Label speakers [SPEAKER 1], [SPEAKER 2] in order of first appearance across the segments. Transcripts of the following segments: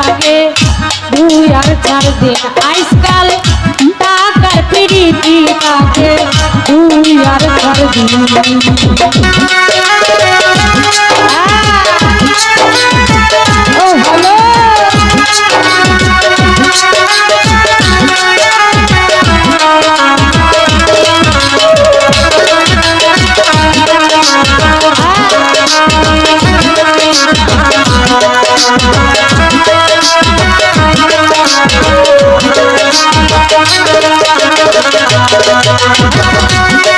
[SPEAKER 1] লাগে দুই আর চার দিন আজকাল টাকার পিরিতি লাগে দুই আর চার দিন Thank you.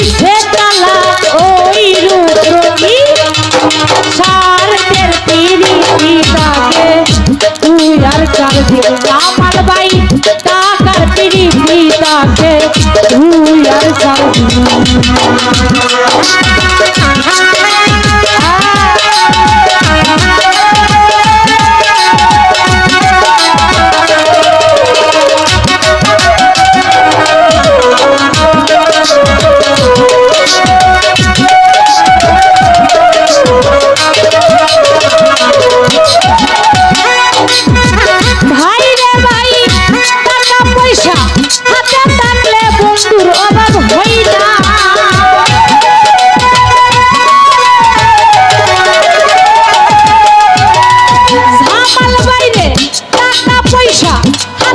[SPEAKER 1] জামাইয়ে দিছে তালা ওই রূপ রঙি সারদের পিরিতি তাকে তুই আর চার দিন আমার ভাই টাকার পিরিতি তাকে তুই আর চার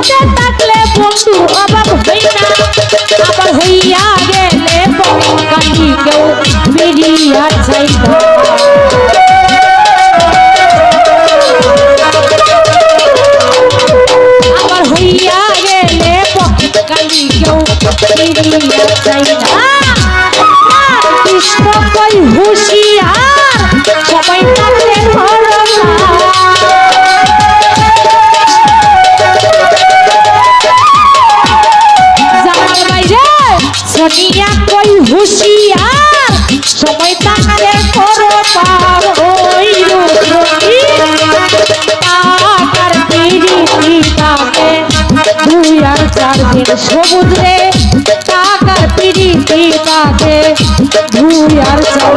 [SPEAKER 1] হাতে থাকলে বন্ধুর অভাব হই না আবার হইয়া গেলে কান্দি কেউ বেরিয়া যাই আবার হইয়া গেলে কালি কেউ বেরিয়া হুশিয়ার সময় থাকলে করো পার ওই তাকে দুই আর চার দিন সমুদ্রে টাকার পিড়িতি তাকে দুই আর চার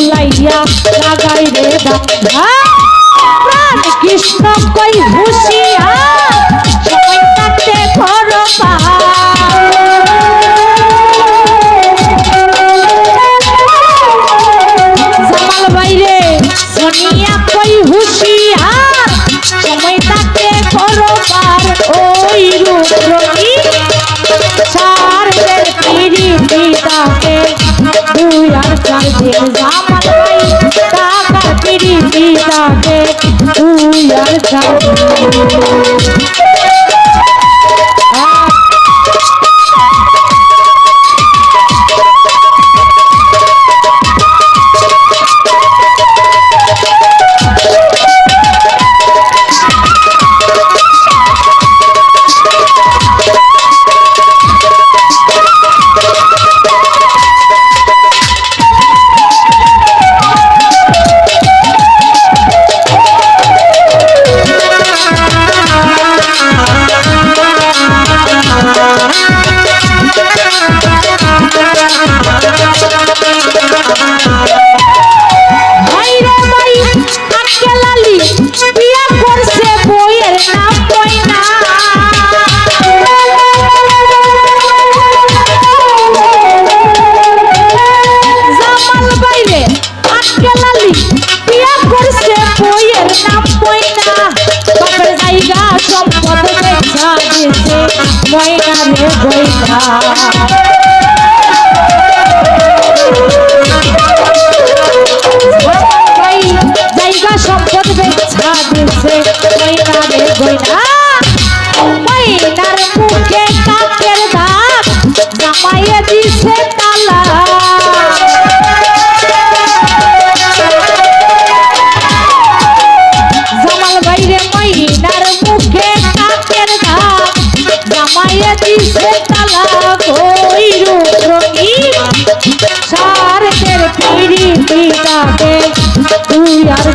[SPEAKER 1] প্রাণ কৃষ্ণ কই হুশিয়া সময় থাকতে করো জামাল বাইরে সোনিয়া কই হুশিয়ার সময় থাকতে করো পার ওই রূপরঙী চারদের পিড়ি পিতাকে দুই আর চার দিন জামাল পিতাকে দুই আর চার বাইরে আজকে লালি বিয়া করছে বইয়ের নাম ময়না। বাপের জায়গা সম্পদ দেখা দিছে ময়না রে বইনা